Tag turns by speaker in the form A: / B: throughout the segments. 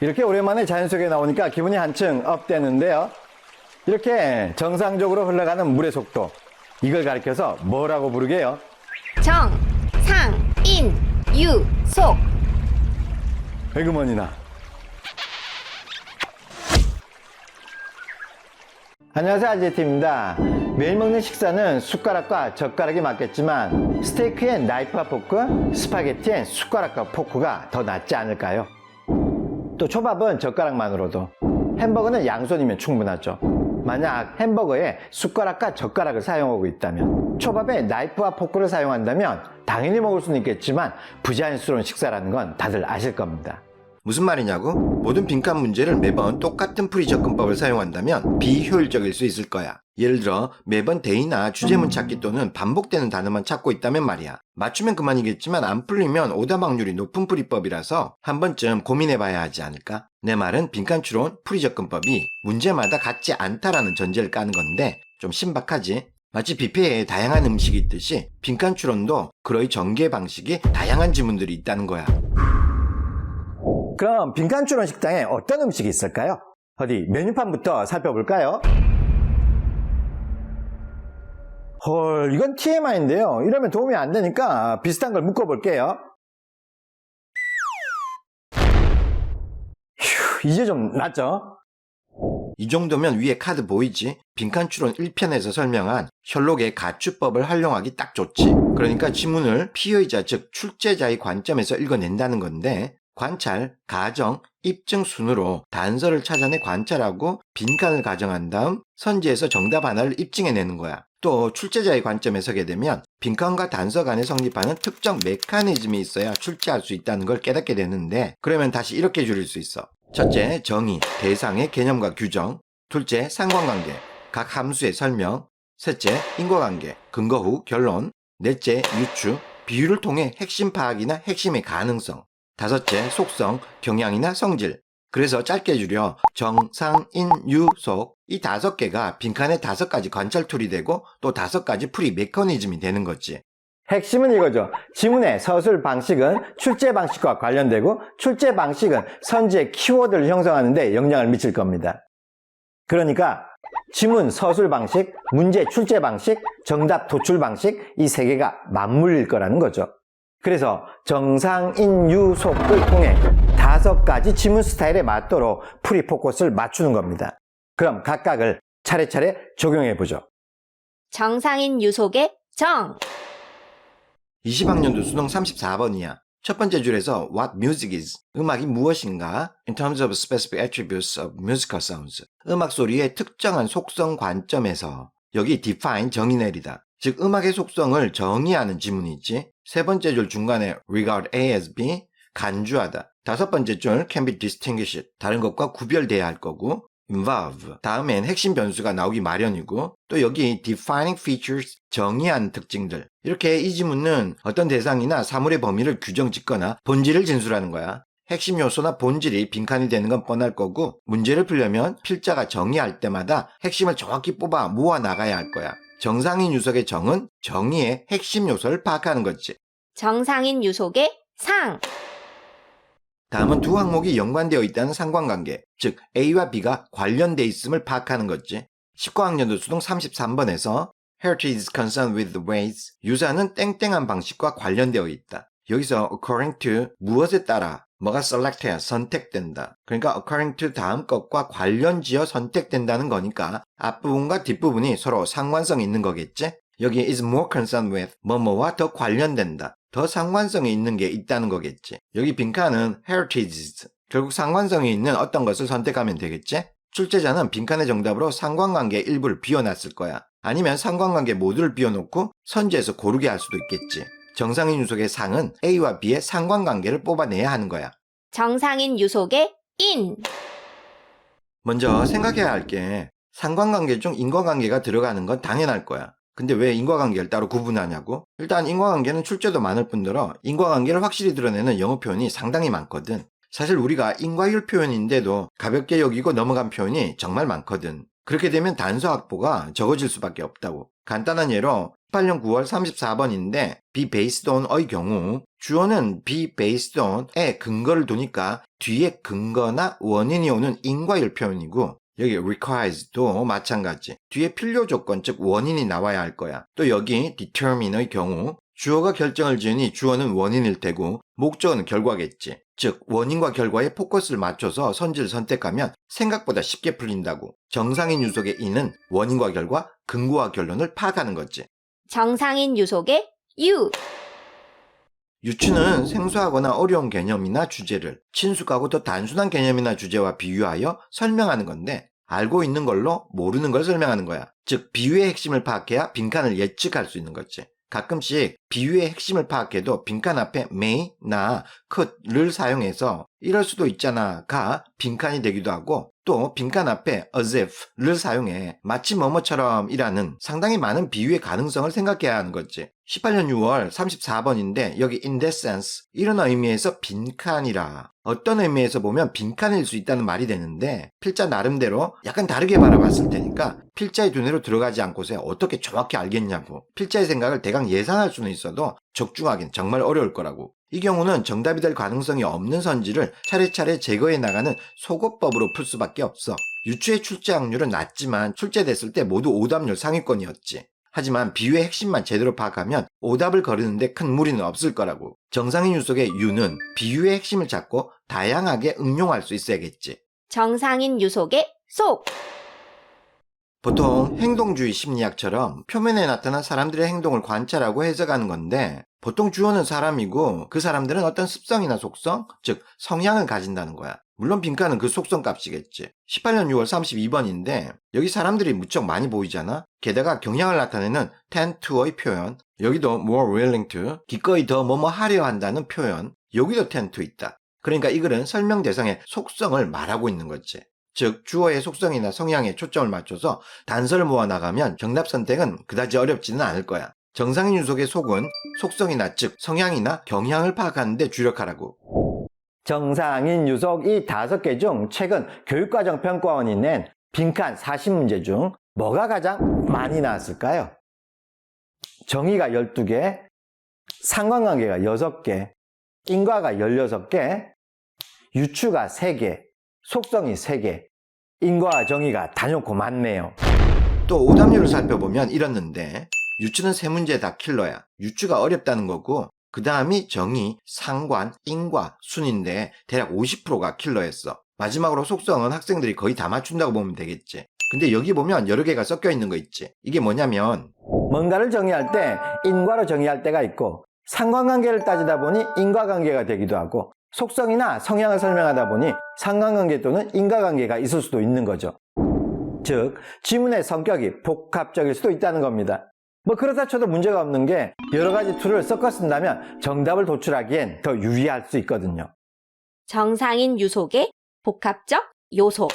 A: 이렇게 오랜만에 자연 속에 나오니까 기분이 한층 업되는데요. 이렇게 정상적으로 흘러가는 물의 속도. 이걸 가리켜서 뭐라고 부르게요?
B: 정, 상, 인, 유, 속.
A: 배그먼이나. 안녕하세요 알제티입니다. 매일 먹는 식사는 숟가락과 젓가락이 맞겠지만 스테이크엔 나이프와 포크, 스파게티엔 숟가락과 포크가 더 낫지 않을까요? 또 초밥은 젓가락만으로도 햄버거는 양손이면 충분하죠. 만약 햄버거에 숟가락과 젓가락을 사용하고 있다면 초밥에 나이프와 포크를 사용한다면 당연히 먹을 수는 있겠지만 부자연스러운 식사라는 건 다들 아실 겁니다.
C: 무슨 말이냐고? 모든 빈칸 문제를 매번 똑같은 풀이 접근법을 사용한다면 비효율적일 수 있을 거야. 예를 들어 매번 대이나 주제문 찾기 또는 반복되는 단어만 찾고 있다면 말이야. 맞추면 그만이겠지만 안 풀리면 오답 확률이 높은 풀이법이라서 한 번쯤 고민해봐야 하지 않을까? 내 말은 빈칸 추론 풀이 접근법이 문제마다 같지 않다라는 전제를 까는 건데 좀 신박하지? 마치 뷔페에 다양한 음식이 있듯이 빈칸 추론도 그러의 전개 방식이 다양한 지문들이 있다는 거야.
A: 그럼 빈칸 추론 식당에 어떤 음식이 있을까요? 어디 메뉴판부터 살펴볼까요? 헐, 이건 TMI인데요. 이러면 도움이 안 되니까 비슷한 걸 묶어 볼게요. 휴, 이제 좀 낫죠?
C: 이 정도면 위에 카드 보이지? 빈칸 추론 1편에서 설명한 셜록의 가추법을 활용하기 딱 좋지. 그러니까 지문을 피의자 즉 출제자의 관점에서 읽어낸다는 건데 관찰, 가정, 입증 순으로 단서를 찾아내 관찰하고 빈칸을 가정한 다음 선지에서 정답 하나를 입증해내는 거야. 또 출제자의 관점에 서게 되면 빈칸과 단서 간에 성립하는 특정 메커니즘이 있어야 출제할 수 있다는 걸 깨닫게 되는데 그러면 다시 이렇게 줄일 수 있어. 첫째, 정의, 대상의 개념과 규정. 둘째, 상관관계, 각 함수의 설명. 셋째, 인과관계, 근거 후 결론. 넷째, 유추, 비유를 통해 핵심 파악이나 핵심의 가능성. 다섯째, 속성, 경향이나 성질. 그래서 짧게 줄여 정, 상, 인, 유, 속. 이 다섯 개가 빈칸의 다섯 가지 관찰 툴이 되고 또 다섯 가지 풀이 메커니즘이 되는 거지.
A: 핵심은 이거죠. 지문의 서술 방식은 출제 방식과 관련되고 출제 방식은 선지의 키워드를 형성하는데 영향을 미칠 겁니다. 그러니까 지문 서술 방식, 문제 출제 방식, 정답 도출 방식 이 세 개가 맞물릴 거라는 거죠. 그래서 정상인 유속을 통해 다섯 가지 지문 스타일에 맞도록 프리 포커스를 맞추는 겁니다. 그럼 각각을 차례차례 적용해 보죠.
B: 정상인 유속의 정.
C: 20학년도 수능 34번이야. 첫 번째 줄에서 what music is 음악이 무엇인가 in terms of specific attributes of musical sounds 음악 소리의 특정한 속성 관점에서 여기 define 정의 내리다 즉 음악의 속성을 정의하는 지문이지 세 번째 줄 중간에 regard A as B 간주하다 다섯 번째 줄 can be distinguished 다른 것과 구별돼야 할 거고 involve. 다음엔 핵심 변수가 나오기 마련이고 또 여기 defining features 정의한 특징들. 이렇게 이 지문은 어떤 대상이나 사물의 범위를 규정 짓거나 본질을 진술하는 거야. 핵심 요소나 본질이 빈칸이 되는 건 뻔할 거고 문제를 풀려면 필자가 정의할 때마다 핵심을 정확히 뽑아 모아 나가야 할 거야. 정상인 유석의 정은 정의의 핵심 요소를 파악하는 거지.
B: 정상인 유속의 상.
C: 다음은 두 항목이 연관되어 있다는 상관관계, 즉 A와 B가 관련돼 있음을 파악하는 거지. 19학년도 수동 33번에서 heritage is concerned with the ways 유사는 땡땡한 방식과 관련되어 있다. 여기서 according to 무엇에 따라 뭐가 select해야 선택된다. 그러니까 according to 다음 것과 관련지어 선택된다는 거니까 앞부분과 뒷부분이 서로 상관성이 있는 거겠지? 여기 is more concerned with 뭐뭐와 더 관련된다. 더 상관성이 있는 게 있다는 거겠지. 여기 빈칸은 heritages. 결국 상관성이 있는 어떤 것을 선택하면 되겠지? 출제자는 빈칸의 정답으로 상관관계 일부를 비워놨을 거야. 아니면 상관관계 모두를 비워놓고 선지에서 고르게 할 수도 있겠지. 정상인 유속의 상은 A와 B의 상관관계를 뽑아내야 하는 거야.
B: 정상인 유속의 인.
C: 먼저 생각해야 할 게 상관관계 중 인과관계가 들어가는 건 당연할 거야. 근데 왜 인과관계를 따로 구분하냐고? 일단 인과관계는 출제도 많을 뿐더러 인과관계를 확실히 드러내는 영어 표현이 상당히 많거든. 사실 우리가 인과율 표현인데도 가볍게 여기고 넘어간 표현이 정말 많거든. 그렇게 되면 단서 확보가 적어질 수밖에 없다고. 간단한 예로 18년 9월 34번인데 be based on의 경우 주어는 be based on에 근거를 두니까 뒤에 근거나 원인이 오는 인과율 표현이고 여기 requires도 마찬가지. 뒤에 필요 조건 즉 원인이 나와야 할 거야. 또 여기 determine의 경우 주어가 결정을 지으니 주어는 원인일 테고 목적은 결과겠지. 즉 원인과 결과에 포커스를 맞춰서 선지를 선택하면 생각보다 쉽게 풀린다고. 정상인 유속의 인은 원인과 결과, 근거와 결론을 파악하는 거지.
B: 정상인 유속의 유.
C: 유추는 생소하거나 어려운 개념이나 주제를 친숙하고 더 단순한 개념이나 주제와 비유하여 설명하는 건데 알고 있는 걸로 모르는 걸 설명하는 거야. 즉 비유의 핵심을 파악해야 빈칸을 예측할 수 있는 거지. 가끔씩 비유의 핵심을 파악해도 빈칸 앞에 may, 나, could를 사용해서 이럴 수도 있잖아가 빈칸이 되기도 하고 또 빈칸 앞에 as if를 사용해 마치 뭐뭐처럼 이라는 상당히 많은 비유의 가능성을 생각해야 하는 거지. 18년 6월 34번인데 여기 in that sense 이런 의미에서 빈칸이라. 어떤 의미에서 보면 빈칸일 수 있다는 말이 되는데 필자 나름대로 약간 다르게 바라봤을 테니까 필자의 두뇌로 들어가지 않고서 어떻게 정확히 알겠냐고. 필자의 생각을 대강 예상할 수는 있어도 적중하긴 정말 어려울 거라고. 이 경우는 정답이 될 가능성이 없는 선지를 차례차례 제거해 나가는 소거법으로 풀 수밖에 없어. 유추의 출제 확률은 낮지만 출제됐을 때 모두 오답률 상위권이었지 하지만 비유의 핵심만 제대로 파악하면 오답을 거르는데 큰 무리는 없을 거라고. 정상인 유속의 유는 비유의 핵심을 잡고 다양하게 응용할 수 있어야겠지.
B: 정상인 유속의 속.
C: 보통 행동주의 심리학처럼 표면에 나타난 사람들의 행동을 관찰하고 해석하는 건데 보통 주어는 사람이고 그 사람들은 어떤 습성이나 속성, 즉 성향을 가진다는 거야. 물론 빈칸은 그 속성 값이겠지. 18년 6월 32번인데 여기 사람들이 무척 많이 보이잖아. 게다가 경향을 나타내는 tend to의 표현. 여기도 more willing to, 기꺼이 더 뭐뭐 하려 한다는 표현. 여기도 tend to 있다. 그러니까 이 글은 설명 대상의 속성을 말하고 있는 거지. 즉 주어의 속성이나 성향에 초점을 맞춰서 단서를 모아 나가면 정답 선택은 그다지 어렵지는 않을 거야. 정상인 유속의 속은 속성이나 즉 성향이나 경향을 파악하는 데 주력하라고.
A: 정상인 유속 이 다섯 개 중 최근 교육과정 평가원이 낸 빈칸 40문제 중 뭐가 가장 많이 나왔을까요? 정의가 12개, 상관관계가 6개, 인과가 16개, 유추가 3개, 속성이 3개, 인과와 정의가 단연코 많네요.
C: 또 오답률을 살펴보면 이렇는데 유추는 세 문제 다 킬러야. 유추가 어렵다는 거고 그 다음이 정의, 상관, 인과, 순인데 대략 50%가 킬러였어. 마지막으로 속성은 학생들이 거의 다 맞춘다고 보면 되겠지. 근데 여기 보면 여러 개가 섞여 있는 거 있지. 이게 뭐냐면
A: 뭔가를 정의할 때 인과로 정의할 때가 있고 상관관계를 따지다 보니 인과관계가 되기도 하고 속성이나 성향을 설명하다 보니 상관관계 또는 인과관계가 있을 수도 있는 거죠. 즉 지문의 성격이 복합적일 수도 있다는 겁니다. 뭐 그렇다 쳐도 문제가 없는 게 여러 가지 툴을 섞어 쓴다면 정답을 도출하기엔 더 유리할 수 있거든요.
B: 정상인 유속의 복합적 요소.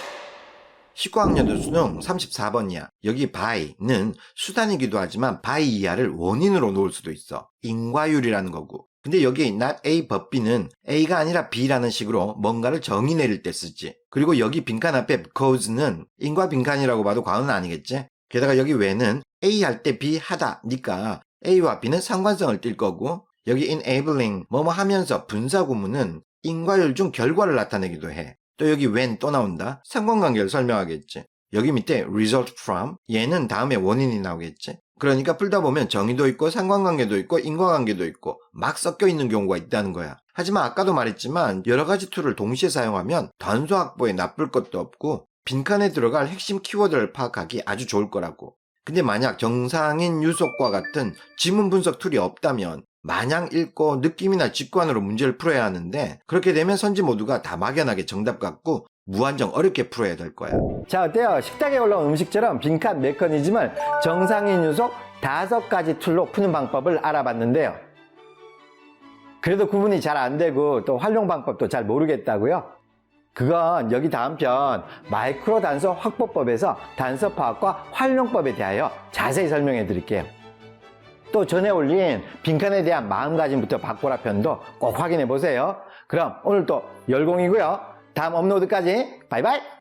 C: 19학년도 수능 34번이야. 여기 by는 수단이기도 하지만 by 이하를 원인으로 놓을 수도 있어. 인과율이라는 거고. 근데 여기 not A but B는 A가 아니라 B라는 식으로 뭔가를 정의 내릴 때 쓰지. 그리고 여기 빈칸 앞에 cause는 인과 빈칸이라고 봐도 과언은 아니겠지? 게다가 여기 왜는 A 할 때 B 하다니까 A와 B는 상관성을 띌 거고 여기 enabling 뭐뭐 하면서 분사 구문은 인과율 중 결과를 나타내기도 해. 또 여기 when 또 나온다. 상관관계를 설명하겠지. 여기 밑에 result from 얘는 다음에 원인이 나오겠지. 그러니까 풀다 보면 정의도 있고 상관관계도 있고 인과관계도 있고 막 섞여 있는 경우가 있다는 거야. 하지만 아까도 말했지만 여러 가지 툴을 동시에 사용하면 단서 확보에 나쁠 것도 없고 빈칸에 들어갈 핵심 키워드를 파악하기 아주 좋을 거라고. 근데 만약 정상인 유속과 같은 지문 분석 툴이 없다면 마냥 읽고 느낌이나 직관으로 문제를 풀어야 하는데 그렇게 되면 선지 모두가 다 막연하게 정답 같고 무한정 어렵게 풀어야 될 거야.
A: 자 어때요? 식탁에 올라온 음식처럼 빈칸 메커니즘을 정상인 유속 다섯 가지 툴로 푸는 방법을 알아봤는데요. 그래도 구분이 잘 안 되고 또 활용 방법도 잘 모르겠다고요? 그건 여기 다음 편 마이크로 단서 확보법에서 단서 파악과 활용법에 대하여 자세히 설명해 드릴게요. 또 전에 올린 빈칸에 대한 마음가짐부터 바꾸라 편도 꼭 확인해 보세요. 그럼 오늘 또 열공이고요. 다음 업로드까지 바이바이!